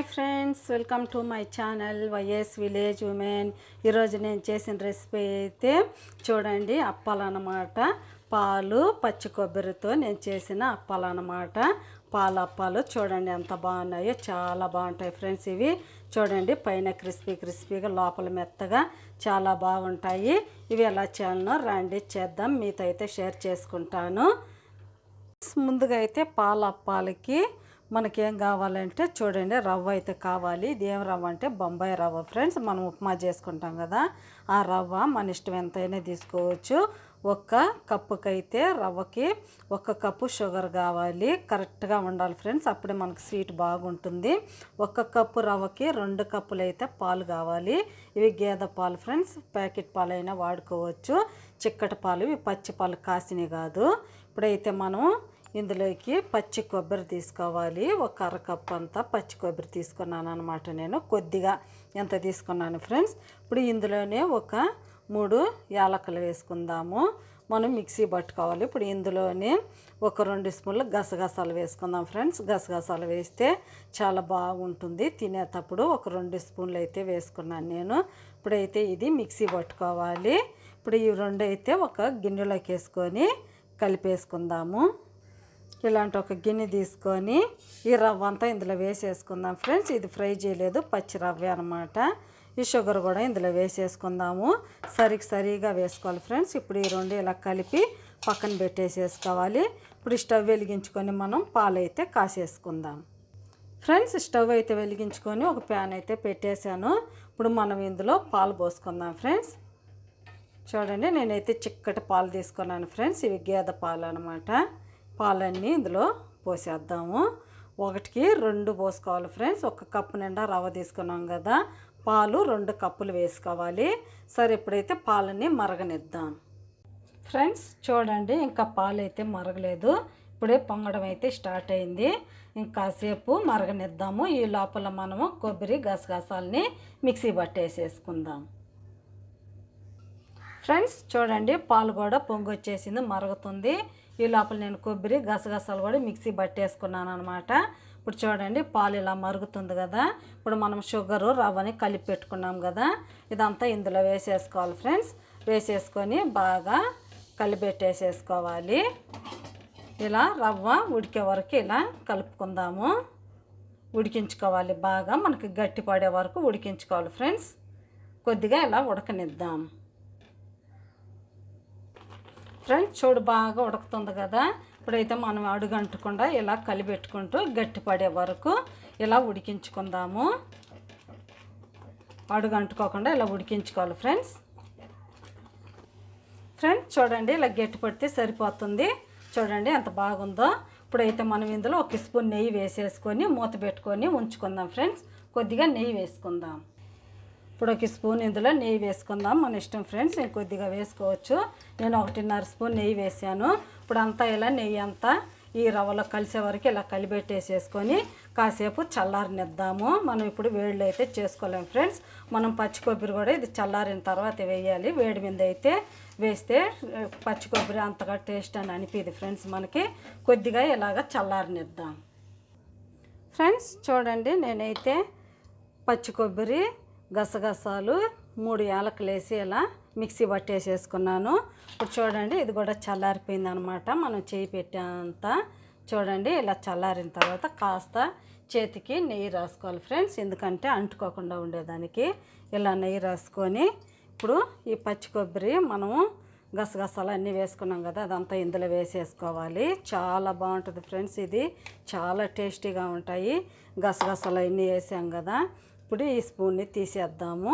Hi friends welcome to my channel YS village women. ఈరోజు నేను చేసిన రెసిపీ అయితే చూడండి అప్పాలన్నమాట పాలు పచ్చి కొబ్బరితో నేను చేసిన అప్పాలన్నమాట పాల అప్పాలు చూడండి ఎంత బాగున్నాయో చాలా బాగుంటాయి ఫ్రెండ్స్ ఇవి. చూడండి పైన క్రిస్పీ క్రిస్పీగా లోపల మెత్తగా చాలా బాగుంటాయి. ఇవి ఎలా చేయాలనో రండి చేద్దాం. మీతో అయితే షేర్ చేసుకుంటాను. ముందుగా అయితే పాల అప్పాలకి మనకేం కావాలంటే చూడండి రవ్వ అయితే కావాలి. ఇది ఏం రవ్వ అంటే బొంబాయి రవ్వ ఫ్రెండ్స్. మనం ఉప్మా చేసుకుంటాం కదా ఆ రవ్వ మన ఇష్టం ఎంతైనా తీసుకోవచ్చు. ఒక్క కప్పుకైతే రవ్వకి ఒక కప్పు షుగర్ కావాలి. కరెక్ట్గా ఉండాలి ఫ్రెండ్స్. అప్పుడే మనకు స్వీట్ బాగుంటుంది. ఒక కప్పు రవ్వకి రెండు కప్పులు అయితే పాలు కావాలి. ఇవి గేదె పాలు ఫ్రెండ్స్. ప్యాకెట్ పాలు అయినా వాడుకోవచ్చు. చిక్కటి పాలు ఇవి పచ్చి పాలు కాసినవి కాదు. ఇప్పుడైతే మనం ఇందులోకి పచ్చి కొబ్బరి తీసుకోవాలి. ఒక అరకప్పు అంతా పచ్చి కొబ్బరి తీసుకున్నాను అనమాట నేను. కొద్దిగా ఎంత తీసుకున్నాను ఫ్రెండ్స్? ఇప్పుడు ఇందులోనే ఒక మూడు యాలకులు వేసుకుందాము. మనం మిక్సీ పట్టుకోవాలి. ఇప్పుడు ఇందులోనే ఒక రెండు స్పూన్లు గసగసాలు వేసుకుందాం ఫ్రెండ్స్. గసగసాలు వేస్తే చాలా బాగుంటుంది. తినేటప్పుడు ఒక రెండు స్పూన్లు అయితే వేసుకున్నాను నేను. ఇప్పుడైతే ఇది మిక్సీ పట్టుకోవాలి. ఇప్పుడు ఈ రెండు అయితే ఒక గిన్నెలోకి వేసుకొని కలిపేసుకుందాము. ఇలాంటి ఒక గిన్నె తీసుకొని ఈ రవ్వ అంతా ఇందులో వేసేసుకుందాం. ఫ్రెండ్స్ ఇది ఫ్రై చేయలేదు పచ్చి రవ్వ అనమాట ఈ షుగర్ కూడా ఇందులో వేసేసుకుందాము. సరికి సరిగా వేసుకోవాలి ఫ్రెండ్స్. ఇప్పుడు ఈ రెండు ఇలా కలిపి పక్కన పెట్టేసేసుకోవాలి. ఇప్పుడు స్టవ్ వెలిగించుకొని మనం పాలైతే కాసేసుకుందాం. ఫ్రెండ్స్ స్టవ్ అయితే వెలిగించుకొని ఒక ప్యాన్ అయితే పెట్టేశాను. ఇప్పుడు మనం ఇందులో పాలు పోసుకుందాం ఫ్రెండ్స్. చూడండి నేనైతే చిక్కటి పాలు తీసుకున్నాను ఫ్రెండ్స్. ఇవి గేదె పాలు అనమాట పాలన్నీ ఇందులో పోసేద్దాము. ఒకటికి రెండు పోసుకోవాలి ఫ్రెండ్స్. ఒక కప్పు నిండా రవ్వ తీసుకున్నాం కదా. పాలు రెండు కప్పులు వేసుకోవాలి. సరే ఇప్పుడైతే పాలని మరగనిద్దాం. ఫ్రెండ్స్ చూడండి ఇంకా పాలు అయితే మరగలేదు. ఇప్పుడే పొంగడం అయితే స్టార్ట్ అయింది. ఇంకాసేపు మరగనిద్దాము. ఈ లోపల మనము కొబ్బరి గసగసాలని మిక్సీ పట్టేసేసుకుందాం ఫ్రెండ్స్ చూడండి పాలు కూడా పొంగొచ్చేసింది మరుగుతుంది. ఈ లోపల నేను కొబ్బరి గసగసాలు కూడా మిక్సీ పట్టేసుకున్నాను అనమాట ఇప్పుడు చూడండి పాలు ఇలా మరుగుతుంది కదా. ఇప్పుడు మనం షుగరు రవ్వని కలిపి పెట్టుకున్నాం కదా. ఇదంతా ఇందులో వేసేసుకోవాలి ఫ్రెండ్స్. వేసేసుకొని బాగా కలిపెట్టేసేసుకోవాలి. ఇలా రవ్వ ఉడికే వరకు ఇలా కలుపుకుందాము. ఉడికించుకోవాలి బాగా. మనకి గట్టి పడే వరకు ఉడికించుకోవాలి ఫ్రెండ్స్. కొద్దిగా ఇలా ఉడకనిద్దాం. ఫ్రెండ్స్ చూడు బాగా ఉడుకుతుంది కదా. ఇప్పుడైతే మనం అడుగంటకుండా ఇలా కలిపెట్టుకుంటూ గట్టిపడే వరకు ఇలా ఉడికించుకుందాము. అడుగంటుకోకుండా ఇలా ఉడికించుకోవాలి ఫ్రెండ్స్. ఫ్రెండ్స్ చూడండి ఇలా గట్టి పడితే సరిపోతుంది. చూడండి ఎంత బాగుందో. ఇప్పుడైతే మనం ఇందులో ఒక స్పూన్ నెయ్యి వేసేసుకొని మూత పెట్టుకొని ఉంచుకుందాం ఫ్రెండ్స్. కొద్దిగా నెయ్యి వేసుకుందాం. ఇప్పుడు ఒక స్పూన్ ఇందులో నెయ్యి వేసుకుందాం. మన ఇష్టం ఫ్రెండ్స్ నేను కొద్దిగా వేసుకోవచ్చు. నేను ఒకటిన్నర స్పూన్ నెయ్యి వేసాను. ఇప్పుడు అంతా ఇలా నెయ్యి అంతా ఈ రవ్వలో కలిసే వరకు ఇలా కలిపెట్టేసేసుకొని కాసేపు చల్లారనిద్దాము. మనం ఇప్పుడు వేడిలో అయితే చేసుకోలేము ఫ్రెండ్స్. మనం పచ్చి కొబ్బరి కూడా ఇది చల్లారిన తర్వాత వేయాలి. వేడి మీద అయితే వేస్తే పచ్చి కొబ్బరి అంతగా టేస్ట్ అని అనిపిది ఫ్రెండ్స్ మనకి. కొద్దిగా ఇలాగ చల్లారనిద్దాం. ఫ్రెండ్స్ చూడండి నేనైతే పచ్చి కొబ్బరి గసగసాలు మూడు యాలకులు వేసి ఇలా మిక్సీ పట్టేసేసుకున్నాను. ఇప్పుడు చూడండి ఇది కూడా చల్లారిపోయింది అనమాట మనం చేయి పెట్టేంత చూడండి ఇలా చల్లారిన తర్వాత కాస్త చేతికి నెయ్యి రాసుకోవాలి ఫ్రెండ్స్. ఎందుకంటే అంటుకోకుండా ఉండేదానికి ఇలా నెయ్యి రాసుకొని ఇప్పుడు ఈ పచ్చి కొబ్బరి మనము గసగసాలు అన్నీ వేసుకున్నాం కదా అదంతా ఇందులో వేసేసుకోవాలి. చాలా బాగుంటుంది ఫ్రెండ్స్ ఇది. చాలా టేస్టీగా ఉంటాయి. గసగసాలు అన్నీ వేసాం కదా. ఇప్పుడు ఈ స్పూన్ని తీసేద్దాము.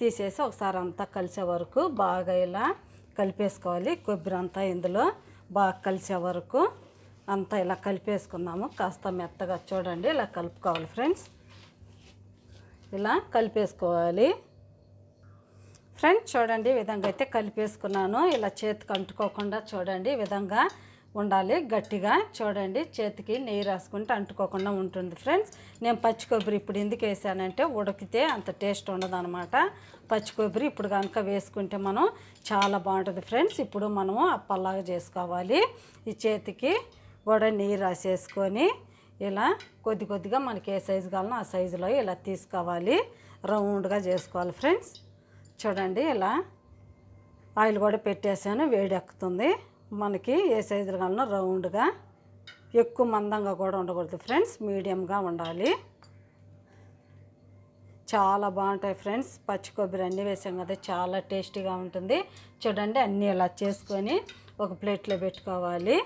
తీసేసి ఒకసారి అంతా కలిసే వరకు బాగా ఇలా కలిపేసుకోవాలి. కొబ్బరి అంతా ఇందులో బాగా కలిసే వరకు అంతా ఇలా కలిపేసుకుందాము కాస్త మెత్తగా చూడండి ఇలా కలుపుకోవాలి ఫ్రెండ్స్. ఇలా కలిపేసుకోవాలి. ఫ్రెండ్స్ చూడండి ఈ విధంగా అయితే కలిపేసుకున్నాను. ఇలా చేతికి అంటుకోకుండా చూడండి ఈ విధంగా ఉండాలి గట్టిగా. చూడండి చేతికి నెయ్యి రాసుకుంటే అంటుకోకుండా ఉంటుంది ఫ్రెండ్స్. నేను పచ్చి కొబ్బరి ఇప్పుడు ఎందుకు వేసానంటే ఉడికితే అంత టేస్ట్ ఉండదనమాట పచ్చి కొబ్బరి ఇప్పుడు కనుక వేసుకుంటే మనం చాలా బాగుంటుంది ఫ్రెండ్స్. ఇప్పుడు మనము అప్పల్లాగా చేసుకోవాలి. ఈ చేతికి కూడా నెయ్యి రాసేసుకొని ఇలా కొద్ది కొద్దిగా మనకి ఏ సైజు కావాలో ఆ సైజులో ఇలా తీసుకోవాలి. రౌండ్గా చేసుకోవాలి ఫ్రెండ్స్. చూడండి ఇలా ఆయిల్ కూడా పెట్టేసాను వేడెక్కుతుంది. మనకి ఏ సైజులు కావాలో రౌండ్గా ఎక్కువ మందంగా కూడా ఉండకూడదు ఫ్రెండ్స్ మీడియంగా ఉండాలి. చాలా బాగుంటాయి ఫ్రెండ్స్ పచ్చి కొబ్బరి అన్నీ వేసాం కదా చాలా టేస్టీగా ఉంటుంది. చూడండి అన్నీ ఇలా చేసుకొని ఒక ప్లేట్లో పెట్టుకోవాలి.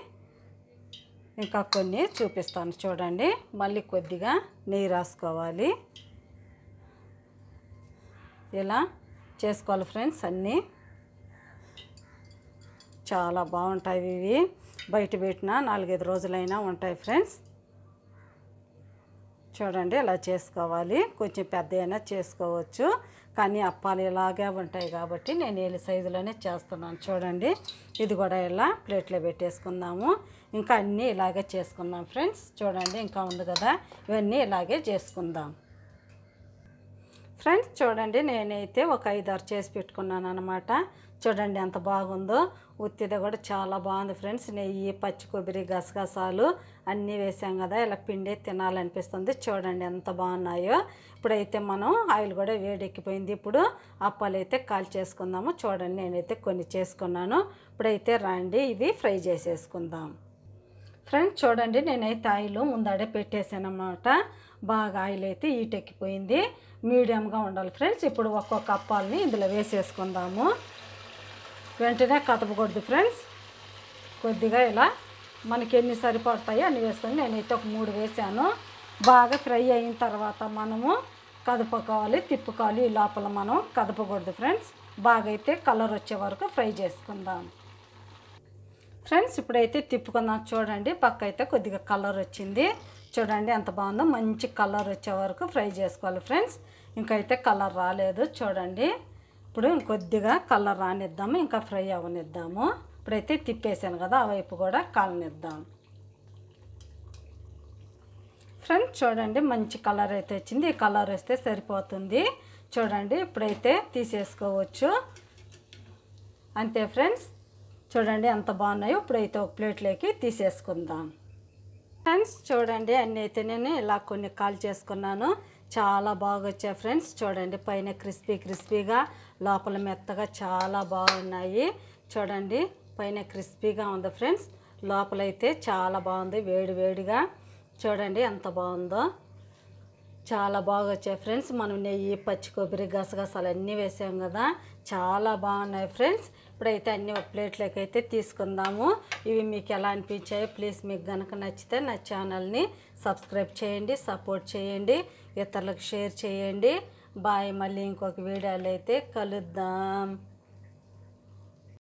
ఇంకా కొన్ని చూపిస్తాను చూడండి. మళ్ళీ కొద్దిగా నెయ్యి రాసుకోవాలి. ఇలా చేసుకోవాలి ఫ్రెండ్స్ అన్నీ. చాలా బాగుంటాయి ఇవి. బయట పెట్టిన నాలుగైదు రోజులైనా ఉంటాయి ఫ్రెండ్స్. చూడండి ఇలా చేసుకోవాలి. కొంచెం పెద్ద అయినా చేసుకోవచ్చు. కానీ అప్పాలు ఇలాగే ఉంటాయి కాబట్టి నేను ఏళ్ళ సైజులోనే చేస్తున్నాను. చూడండి ఇది కూడా ఇలా ప్లేట్లో పెట్టేసుకుందాము. ఇంకా అన్నీ ఇలాగే చేసుకుందాం ఫ్రెండ్స్. చూడండి ఇంకా ఉంది కదా. ఇవన్నీ ఇలాగే చేసుకుందాం. ఫ్రెండ్స్ చూడండి నేనైతే ఒక ఐదారు చేసి పెట్టుకున్నాను అనమాట చూడండి ఎంత బాగుందో. ఉత్తిది కూడా చాలా బాగుంది ఫ్రెండ్స్. నెయ్యి పచ్చి కొబ్బరి గసగసాలు అన్నీ వేసాం కదా ఇలా పిండి తినాలనిపిస్తుంది. చూడండి ఎంత బాగున్నాయో. ఇప్పుడైతే మనం ఆయిల్ కూడా వేడెక్కిపోయింది. ఇప్పుడు అప్పాలు అయితే కాల్ చేసుకుందాము. చూడండి నేనైతే కొన్ని చేసుకున్నాను. ఇప్పుడైతే రండి ఇవి ఫ్రై చేసేసుకుందాం. ఫ్రెండ్స్ చూడండి నేనైతే ఆయిల్ ముందడే పెట్టేశాను అన్నమాట బాగా ఆయిల్ అయితే ఈటెక్కిపోయింది మీడియంగా ఉండాలి ఫ్రెండ్స్. ఇప్పుడు ఒక్కొక్క అప్పాలని ఇందులో వేసేసుకుందాము. వెంటనే కదపకూడదు ఫ్రెండ్స్. కొద్దిగా ఇలా మనకి ఎన్ని సరిపడతాయో అన్ని వేసుకొని నేనైతే ఒక మూడు వేసాను. బాగా ఫ్రై అయిన తర్వాత మనము కదుపుకోవాలి తిప్పుకోవాలి. ఈ లోపల మనం కదపకూడదు ఫ్రెండ్స్. బాగా అయితే కలర్ వచ్చే వరకు ఫ్రై చేసుకుందాం. ఫ్రెండ్స్ ఇప్పుడైతే తిప్పుకుందాం. చూడండి పక్క అయితే కొద్దిగా కలర్ వచ్చింది. చూడండి ఎంత బాగుందో. మంచి కలర్ వచ్చే వరకు ఫ్రై చేసుకోవాలి ఫ్రెండ్స్. ఇంకైతే కలర్ రాలేదు చూడండి. ఇప్పుడు కొద్దిగా కలర్ రానిద్దాము ఇంకా ఫ్రై అవనిద్దాము. ఇప్పుడైతే తిప్పేసాను కదా ఆ వైపు కూడా కాలనిద్దాం. ఫ్రెండ్స్ చూడండి మంచి కలర్ అయితే వచ్చింది. ఈ కలర్ వస్తే సరిపోతుంది. చూడండి ఇప్పుడైతే తీసేసుకోవచ్చు. అంతే ఫ్రెండ్స్. చూడండి ఎంత బాగున్నాయో. ఇప్పుడైతే ఒక ప్లేట్లోకి తీసేసుకుందాం. ఫ్రెండ్స్ చూడండి అన్నీ అయితే నేను ఇలా కొన్ని కాల్ చేసుకున్నాను. చాలా బాగా వచ్చాయి ఫ్రెండ్స్ చూడండి పైన క్రిస్పీ క్రిస్పీగా లోపల మెత్తగా చాలా బాగున్నాయి. చూడండి పైన క్రిస్పీగా ఉంది ఫ్రెండ్స్ లోపలైతే చాలా బాగుంది వేడి వేడిగా. చూడండి ఎంత బాగుందో. చాలా బాగా వచ్చాయి ఫ్రెండ్స్ మనం నెయ్యి పచ్చి కొబ్బరి గసగసాలు అన్నీ వేసాం కదా చాలా బాగున్నాయి ఫ్రెండ్స్. ఇప్పుడైతే అన్నీ ఒక ప్లేట్లోకి అయితే తీసుకుందాము. ఇవి మీకు ఎలా అనిపించాయో ప్లీజ్ మీకు కనుక నచ్చితే నా ఛానల్ని సబ్స్క్రైబ్ చేయండి సపోర్ట్ చేయండి ఇతరులకు షేర్ చేయండి. బాయ్ మళ్ళీ ఇంకొక వీడియోలో అయితే కలుద్దాం.